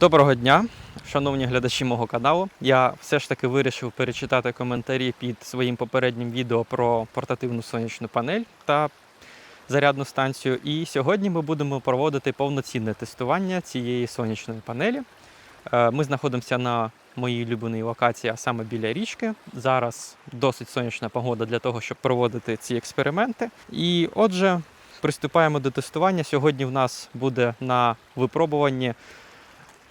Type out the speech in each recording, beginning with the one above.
Доброго дня, шановні глядачі мого каналу. Я все ж таки вирішив перечитати коментарі під своїм попереднім відео про портативну сонячну панель та зарядну станцію. І сьогодні ми будемо проводити повноцінне тестування цієї сонячної панелі. Е, Ми знаходимося на моїй улюбленій локації, а саме біля річки. Зараз досить сонячна погода для того, щоб проводити ці експерименти. І отже, приступаємо до тестування. Сьогодні в нас буде на випробуванні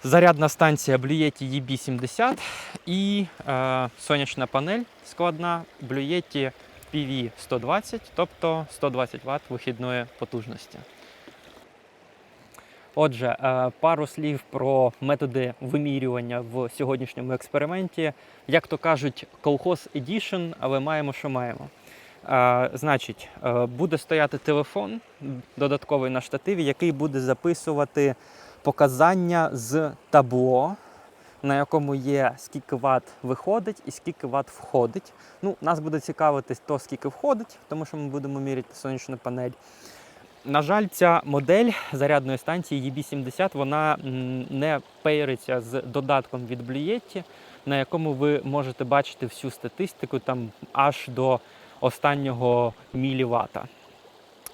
зарядна станція Blue EB70 і е, сонячна панель складна Blue PV120, тобто 120 Вт вихідної потужності. Отже, е, пару слів про методи вимірювання в сьогоднішньому експерименті. Як то кажуть, колхоз Edition, але маємо, що маємо. Е, Значить, е, буде стояти телефон додатковий на штативі, який буде записувати показання з табло, на якому є скільки ват виходить і скільки ват входить. Ну, нас буде цікавити то, скільки входить, тому що ми будемо міряти сонячну панель. На жаль, ця модель зарядної станції EB70 вона не пейриться з додатком від Blue на якому ви можете бачити всю статистику там аж до останнього мілівата.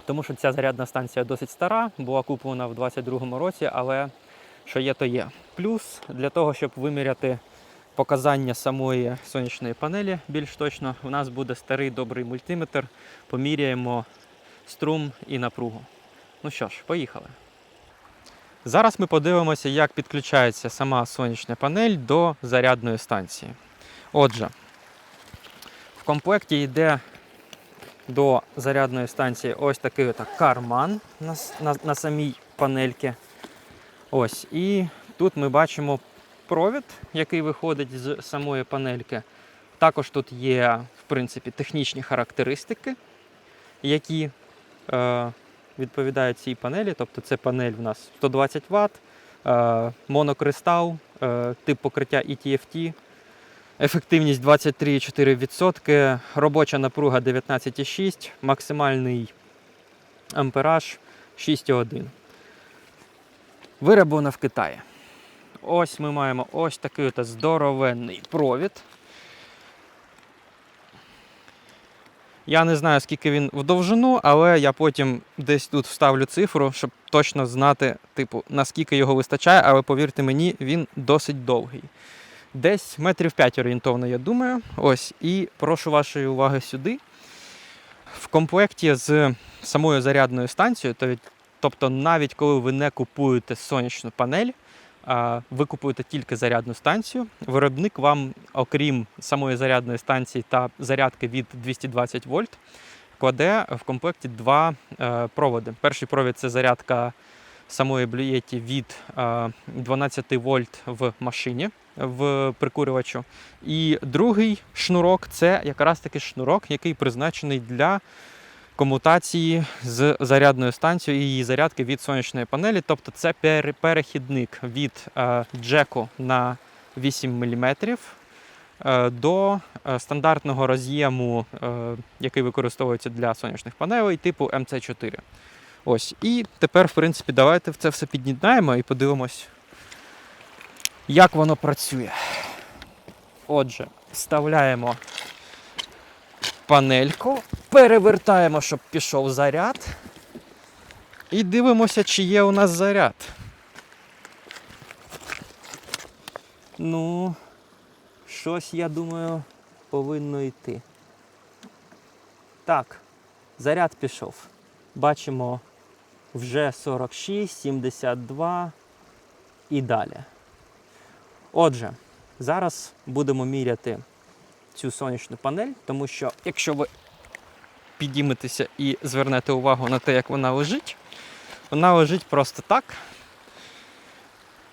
Тому що ця зарядна станція досить стара, була куплена в 2022 році, але що є, то є. Плюс для того, щоб виміряти показання самої сонячної панелі більш точно, у нас буде старий добрий мультиметр. Поміряємо струм і напругу. Ну що ж, поїхали. Зараз ми подивимося, як підключається сама сонячна панель до зарядної станції. Отже, в комплекті йде до зарядної станції ось такий отак карман на, на, на самій панельці. Ось. І тут ми бачимо провід, який виходить з самої панельки. Також тут є, в принципі, технічні характеристики, які е, відповідають цій панелі. Тобто це панель в нас 120 Вт, е, монокристал, е, тип покриття ETFT, Ефективність 23,4%, робоча напруга 19,6, максимальний ампераж 6,1. Вироблено в Китаї. Ось ми маємо ось такий от здоровенний провід. Я не знаю, скільки він в довжину, але я потім десь тут вставлю цифру, щоб точно знати, типу, наскільки його вистачає, але повірте мені, він досить довгий. Десь метрів 5 орієнтовно, я думаю. Ось, і прошу вашої уваги сюди. В комплекті з самою зарядною станцією, то тобто навіть коли ви не купуєте сонячну панель, ви купуєте тільки зарядну станцію, виробник вам, окрім самої зарядної станції та зарядки від 220 вольт, кладе в комплекті два е, проводи. Перший провід це зарядка самої блюєті від е, 12 вольт в машині в прикурювачу. І другий шнурок це якраз таки шнурок, який призначений для комутації з зарядною станцією і її зарядки від сонячної панелі. Тобто це перехідник від е, джеку на 8 мм е, до е, стандартного роз'єму, який використовується для сонячних панелей, типу МЦ4. Ось. І тепер, в принципі, давайте це все під'єднаємо і подивимось, як воно працює. Отже, вставляємо панельку, перевертаємо, щоб пішов заряд. І дивимося, чи є у нас заряд. Ну, щось, я думаю, повинно йти. Так, заряд пішов. Бачимо вже 46, 72 і далі. Отже, зараз будемо міряти цю сонячну панель, тому що якщо ви підійметеся і звернете увагу на те, як вона лежить, вона лежить просто так.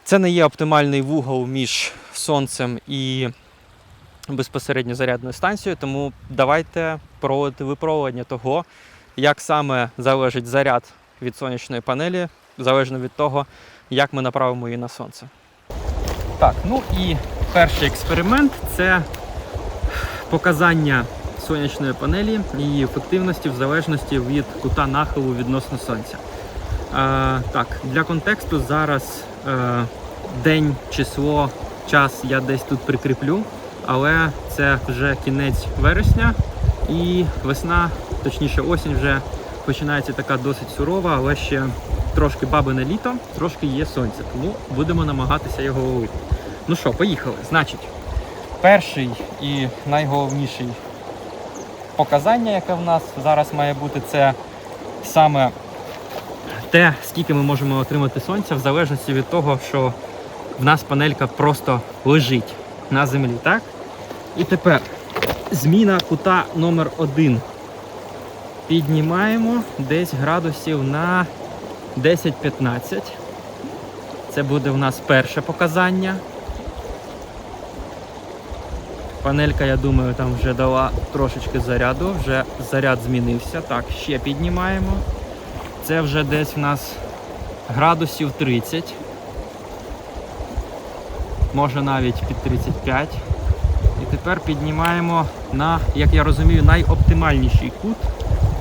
Це не є оптимальний вугол між сонцем і безпосередньо зарядною станцією, тому давайте проводити випробування того, як саме залежить заряд від сонячної панелі, залежно від того, як ми направимо її на сонце. Так, ну і перший експеримент це показання сонячної панелі, її ефективності в залежності від кута нахилу відносно сонця. Е, так, для контексту зараз е, день, число, час я десь тут прикріплю, але це вже кінець вересня і весна, точніше осінь вже починається така досить сурова, але ще трошки бабине літо, трошки є сонце, тому будемо намагатися його ловити. Ну що, поїхали. Значить, перший і найголовніший показання, яке в нас зараз має бути, це саме те, скільки ми можемо отримати сонця, в залежності від того, що в нас панелька просто лежить на землі, так? І тепер зміна кута номер один. Піднімаємо десь градусів на 10-15. Це буде в нас перше показання. Панелька, я думаю, там вже дала трошечки заряду, вже заряд змінився. Так, ще піднімаємо. Це вже десь в нас градусів 30. Може навіть під 35. І тепер піднімаємо на, як я розумію, найоптимальніший кут.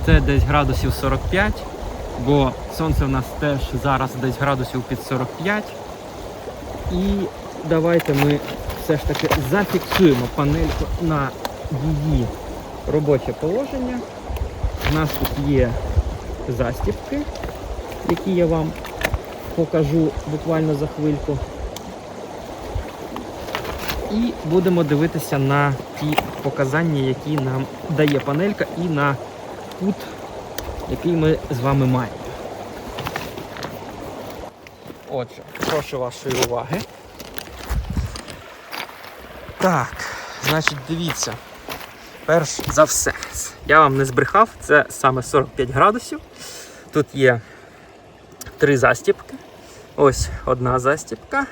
Це десь градусів 45, бо сонце в нас теж зараз десь градусів під 45. І давайте ми все ж таки зафіксуємо панельку на її робоче положення. У нас тут є застібки, які я вам покажу буквально за хвильку. І будемо дивитися на ті показання, які нам дає панелька, і на кут, який ми з вами маємо. Отже, прошу вашої уваги. Так, значить, дивіться. Перш за все, я вам не збрехав, це саме 45 градусів. Тут є три застіпки. Ось одна застіпка,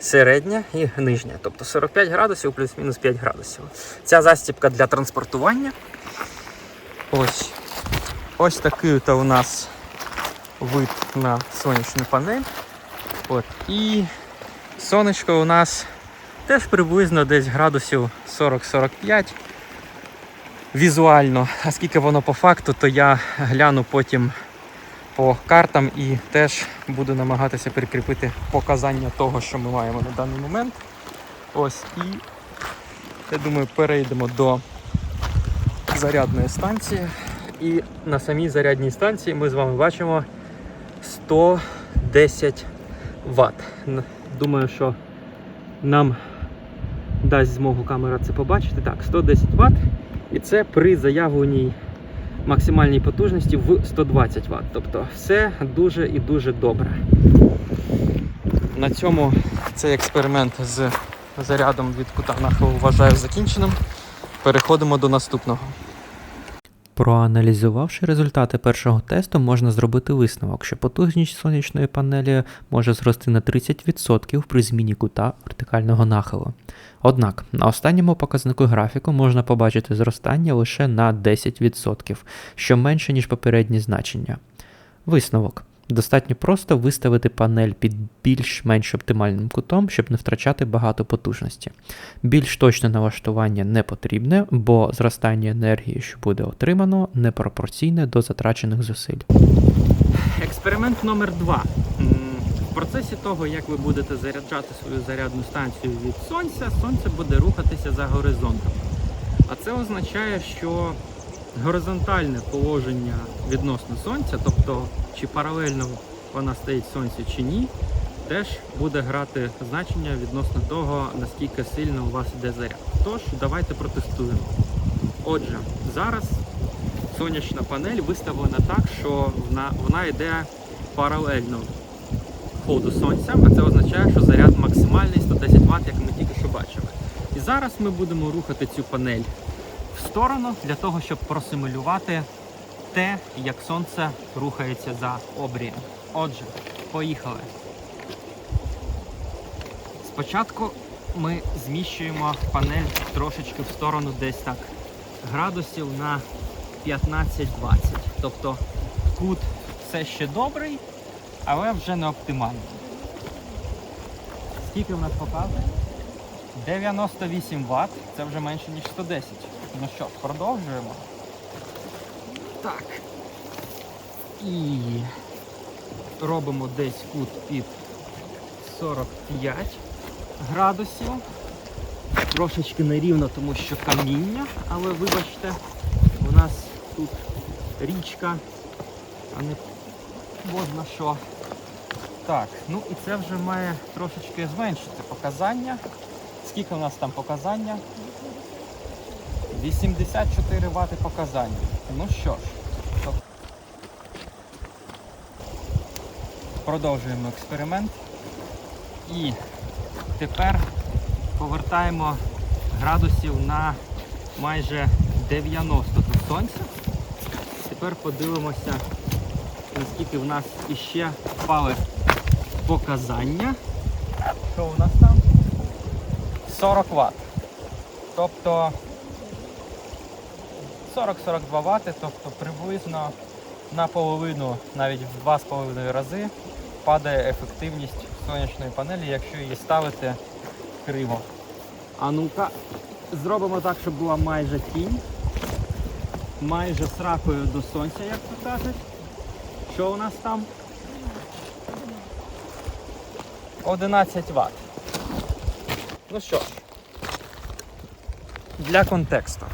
середня і нижня. Тобто 45 градусів плюс-мінус 5 градусів. Ця застіпка для транспортування. Ось. Ось такий то у нас вид на сонячну панель. От. І сонечко у нас теж приблизно десь градусів 40-45 візуально. А скільки воно по факту, то я гляну потім по картам і теж буду намагатися прикріпити показання того, що ми маємо на даний момент. Ось і я думаю, перейдемо до зарядної станції. І на самій зарядній станції ми з вами бачимо 110 Вт. Думаю, що нам дасть змогу камера це побачити. Так, 110 Вт. І це при заявленій максимальній потужності в 120 Вт. Тобто все дуже і дуже добре. На цьому цей експеримент з зарядом від кута нахилу вважаю закінченим. Переходимо до наступного. Проаналізувавши результати першого тесту, можна зробити висновок, що потужність сонячної панелі може зрости на 30% при зміні кута вертикального нахилу. Однак на останньому показнику графіку можна побачити зростання лише на 10%, що менше, ніж попередні значення. Висновок. Достатньо просто виставити панель під більш-менш оптимальним кутом, щоб не втрачати багато потужності. Більш точне налаштування не потрібне, бо зростання енергії, що буде отримано, непропорційне до затрачених зусиль. Експеримент номер два. М, В процесі того, як ви будете заряджати свою зарядну станцію від сонця, сонце буде рухатися за горизонтом. А це означає, що горизонтальне положення відносно сонця, тобто чи паралельно вона стоїть сонцю чи ні, теж буде грати значення відносно того, наскільки сильно у вас йде заряд. Тож, давайте протестуємо. Отже, зараз сонячна панель виставлена так, що вона, вона йде паралельно ходу сонця, а це означає, що заряд максимальний 110 Вт, як ми тільки що бачили. І зараз ми будемо рухати цю панель в сторону для того, щоб просимулювати те, як сонце рухається за обрієм. Отже, поїхали. Спочатку ми зміщуємо панель трошечки в сторону десь так градусів на 15-20. Тобто кут все ще добрий, але вже не оптимальний. Скільки в нас показує? 98 Вт, це вже менше, ніж 110. Ну що, продовжуємо. Так. І робимо десь кут під 45 градусів. Трошечки нерівно, тому що каміння, але вибачте, у нас тут річка, а не бозна що. Так, ну і це вже має трошечки зменшити показання. Скільки у нас там показання? 84 Вт показання. Ну що ж, продовжуємо експеримент. І тепер повертаємо градусів на майже 90 до сонця. Тепер подивимося, наскільки в нас іще впали показання. Що у нас там? 40 Вт. Тобто 40-42 Вт, тобто приблизно наполовину, навіть в 2,5 рази падає ефективність сонячної панелі, якщо її ставити криво. А ну-ка, зробимо так, щоб була майже тінь. Майже з ракою до сонця, як то кажуть. Що у нас там? 11 Вт. Ну що ж, для контексту.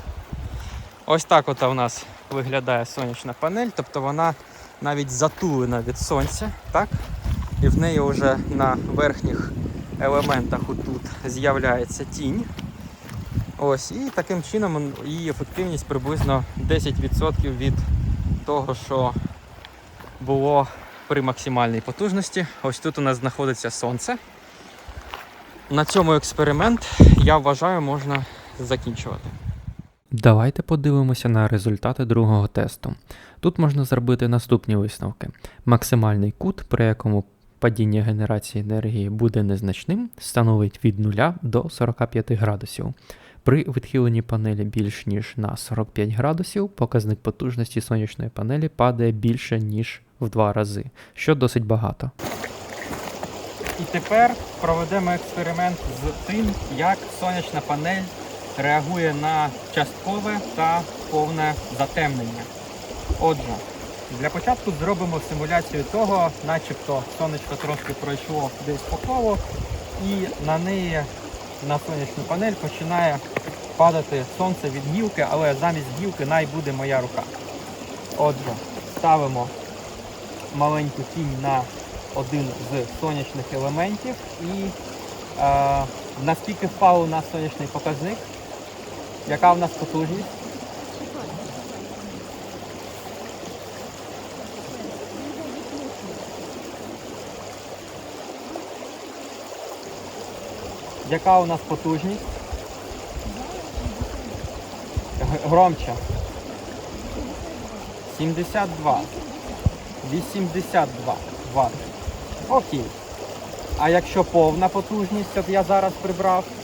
Ось так от у нас виглядає сонячна панель, тобто вона навіть затулена від сонця, так? І в неї вже на верхніх елементах отут з'являється тінь. Ось, і таким чином її ефективність приблизно 10% від того, що було при максимальній потужності. Ось тут у нас знаходиться сонце. На цьому експеримент, я вважаю, можна закінчувати. Давайте подивимося на результати другого тесту. Тут можна зробити наступні висновки. Максимальний кут, при якому падіння генерації енергії буде незначним, становить від 0 до 45 градусів. При відхиленні панелі більш ніж на 45 градусів, показник потужності сонячної панелі падає більше ніж в два рази, що досить багато. І тепер проведемо експеримент з тим, як сонячна панель реагує на часткове та повне затемнення. Отже, для початку зробимо симуляцію того, начебто сонечко трошки пройшло десь по колу, і на неї, на сонячну панель, починає падати сонце від гілки, але замість гілки най буде моя рука. Отже, ставимо маленьку тінь на один з сонячних елементів і е, наскільки впав у нас сонячний показник, яка у нас потужність? Яка у нас потужність? Громче. 72. 82 Вт. Окей. А якщо повна потужність, от я зараз прибрав. –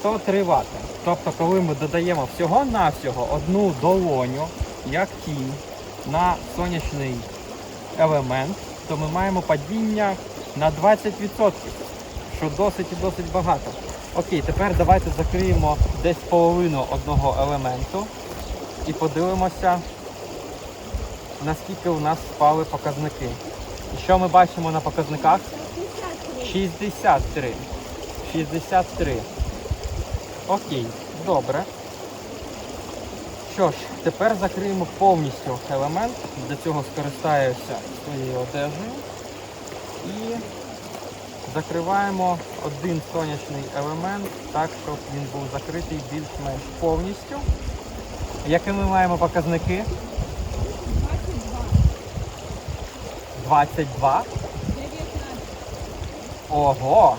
103 Вт. Тобто, коли ми додаємо всього-навсього одну долоню, як тінь, на сонячний елемент, то ми маємо падіння на 20%, що досить і досить багато. Окей, тепер давайте закриємо десь половину одного елементу і подивимося, наскільки у нас впали показники. І що ми бачимо на показниках? 63. 63. Окей, добре. Що ж, тепер закриємо повністю елемент. Для цього скористаюся своєю одежею. І закриваємо один сонячний елемент так, щоб він був закритий більш-менш повністю. Які ми маємо показники? 22. 22. Ого!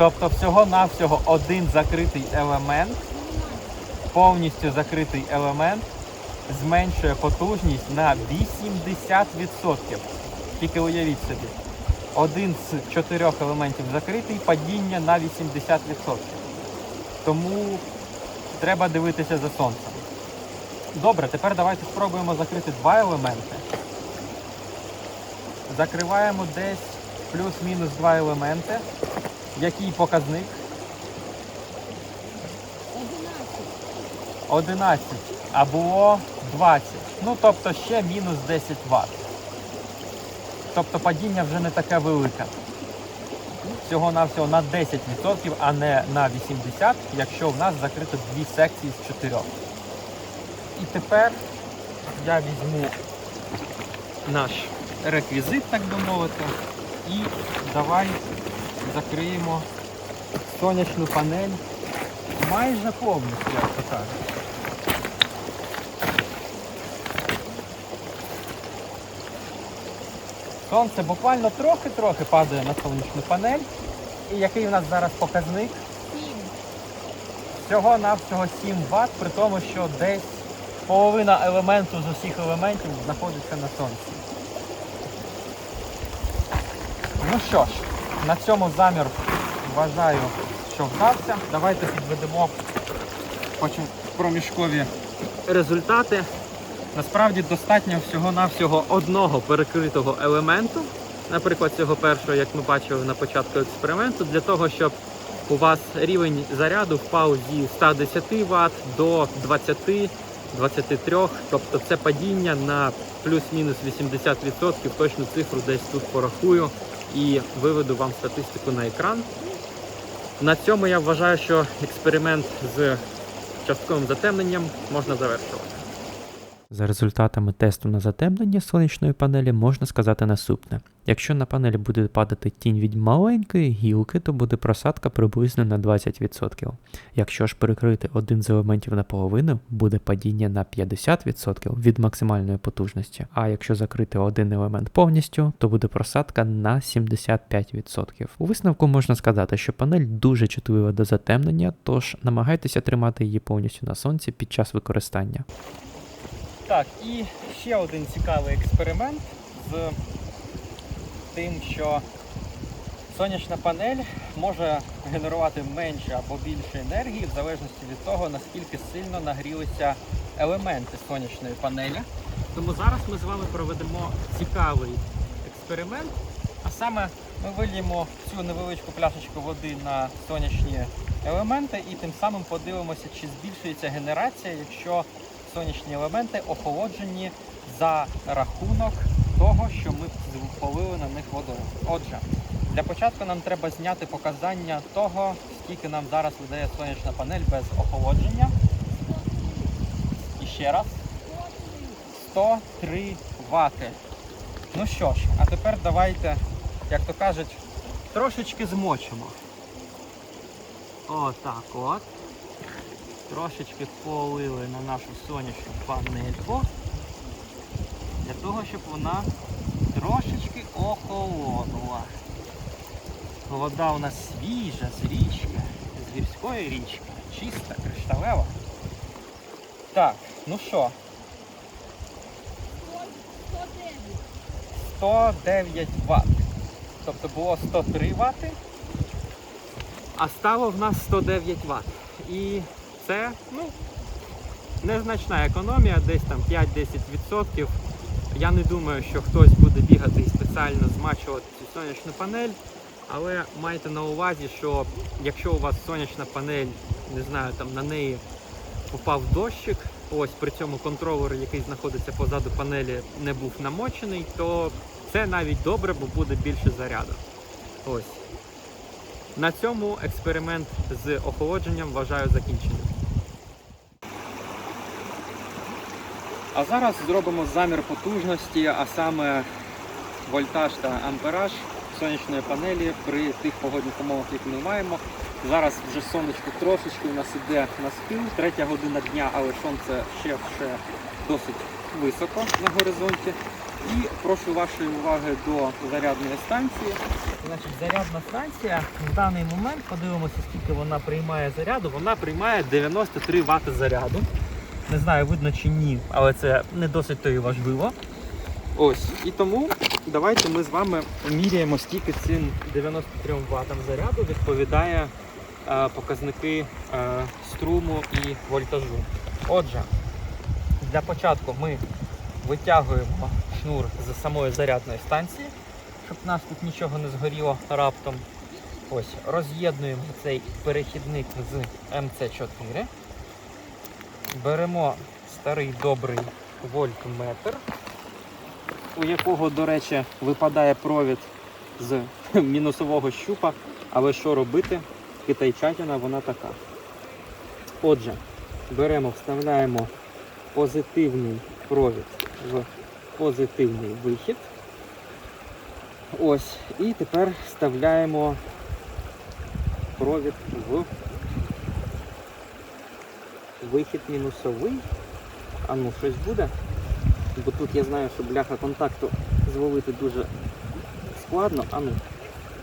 Тобто всього-навсього один закритий елемент, повністю закритий елемент зменшує потужність на 80%. Тільки уявіть собі. Один з чотирьох елементів закритий, падіння на 80%. Тому треба дивитися за сонцем. Добре, тепер давайте спробуємо закрити два елементи. Закриваємо десь плюс-мінус два елементи. Який показник? 11. А було 20. Ну, тобто ще мінус 10 Вт. Тобто падіння вже не таке велике. Всього-навсього на 10%, а не на 80%, якщо в нас закрито дві секції з чотирьох. І тепер я візьму наш реквізит, так би мовити, і давай закриємо сонячну панель майже повністю, як то кажуть. Сонце буквально трохи-трохи падає на сонячну панель. І який в нас зараз показник? Всього навсього 7 Вт, при тому, що десь половина елементу з усіх елементів знаходиться на сонці. Ну що ж, на цьому замір вважаю, що вдався. Давайте підведемо проміжкові результати. Насправді достатньо всього-навсього одного перекритого елементу, наприклад, цього першого, як ми бачили на початку експерименту, для того, щоб у вас рівень заряду впав зі 110 Вт до 20 23, тобто це падіння на плюс-мінус 80%, точну цифру десь тут порахую і виведу вам статистику на екран. На цьому я вважаю, що експеримент з частковим затемненням можна завершувати. За результатами тесту на затемнення сонячної панелі можна сказати наступне: якщо на панель буде падати тінь від маленької гілки, то буде просадка приблизно на 20%. Якщо ж перекрити один з елементів наполовину, буде падіння на 50% від максимальної потужності. А якщо закрити один елемент повністю, то буде просадка на 75%. У висновку можна сказати, що панель дуже чутлива до затемнення, тож намагайтеся тримати її повністю на сонці під час використання. Так, і ще один цікавий експеримент з тим, що сонячна панель може генерувати менше або більше енергії в залежності від того, наскільки сильно нагрілися елементи сонячної панелі. Тому зараз ми з вами проведемо цікавий експеримент. А саме ми вильємо цю невеличку пляшечку води на сонячні елементи і тим самим подивимося, чи збільшується генерація, якщо сонячні елементи охолоджені за рахунок того, що ми полили на них водою. Отже, для початку нам треба зняти показання того, скільки нам зараз видає сонячна панель без охолодження. І ще раз. 103 вати. Ну що ж, а тепер давайте, як то кажуть, трошечки змочимо. Отак от трошечки полили на нашу сонячну панельку для того, щоб вона трошечки охолонула. Вода у нас свіжа з річки, з гірської річки, чиста, кришталева. Так, ну що, 109 Вт. Тобто було 103 Вт, а стало в нас 109 Вт. І це ну, незначна економія, десь там 5-10%. Я не думаю, що хтось буде бігати і спеціально змачувати цю сонячну панель. Але майте на увазі, що якщо у вас сонячна панель, не знаю, там на неї попав дощик, ось при цьому контролер, який знаходиться позаду панелі, не був намочений, то це навіть добре, бо буде більше заряду. Ось. На цьому експеримент з охолодженням вважаю закінченим. А зараз зробимо замір потужності, а саме вольтаж та ампераж сонячної панелі при тих погодних умовах, які ми маємо. Зараз вже сонечко трошечки у нас іде на спил, третя година дня, але сонце ще, ще досить високо на горизонті. І прошу вашої уваги до зарядної станції. Значить, зарядна станція в даний момент, подивимося, скільки вона приймає заряду. Вона приймає 93 Вт заряду. Не знаю, видно чи ні, але це не досить то і важливо. Ось. І тому давайте ми з вами міряємо, скільки цим 93 Вт заряду відповідає е, показники е, струму і вольтажу. Отже, для початку ми витягуємо шнур з самої зарядної станції, щоб в нас тут нічого не згоріло раптом. Ось, роз'єднуємо цей перехідник з МЦ4. Беремо старий добрий вольтметр, у якого, до речі, випадає провід з мінусового щупа. Але що робити? Китайчатина вона така. Отже, беремо, вставляємо позитивний провід в позитивний вихід. Ось. І тепер вставляємо провід в вихід мінусовий. А ну, щось буде. Бо тут я знаю, що бляха контакту звалити дуже складно. А ну,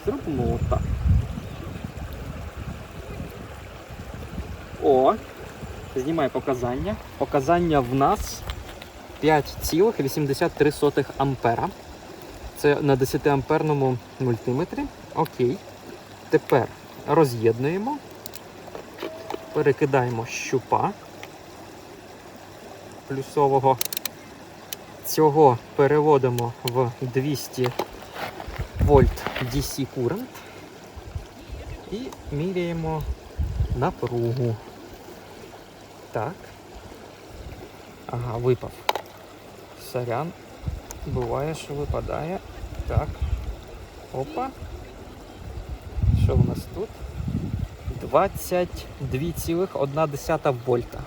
зробимо отак. О, знімай показання. Показання в нас 5,83 ампера. Це на 10 амперному мультиметрі. Окей. Тепер роз'єднуємо, перекидаємо щупа плюсового. Цього переводимо в 200 вольт DC current і міряємо напругу. Так. Ага, випав. Сорян. Буває, що випадає. Так. Опа. Що в нас тут? 22,1 вольта.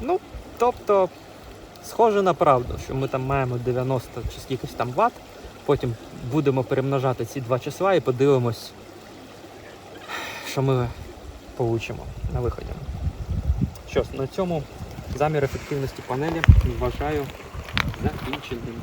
Ну, тобто, схоже на правду, що ми там маємо 90 чи скількись там ватт. Потім будемо перемножати ці два числа і подивимось, що ми получимо на виході. Що ж, на цьому замір ефективності панелі вважаю закінченим.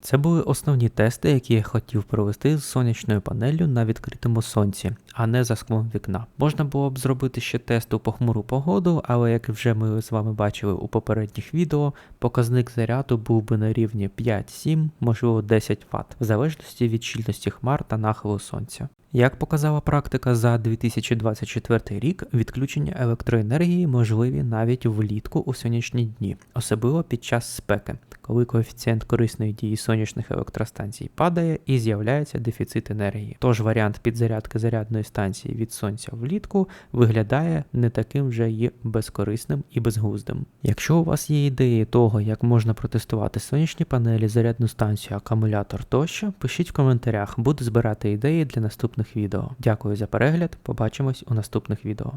Це були основні тести, які я хотів провести з сонячною панеллю на відкритому сонці, а не за склом вікна. Можна було б зробити ще тест у похмуру погоду, але як вже ми з вами бачили у попередніх відео, показник заряду був би на рівні 5-7, можливо 10 Вт, в залежності від щільності хмар та нахилу сонця. Як показала практика за 2024 рік, відключення електроенергії можливі навіть влітку у сонячні дні, особливо під час спеки, коли коефіцієнт корисної дії сонячних електростанцій падає і з'являється дефіцит енергії. Тож варіант підзарядки зарядної станції від сонця влітку виглядає не таким вже й безкорисним і безглуздим. Якщо у вас є ідеї того, як можна протестувати сонячні панелі, зарядну станцію, акумулятор тощо, пишіть в коментарях, буду збирати ідеї для наступних відео. Дякую за перегляд, побачимось у наступних відео.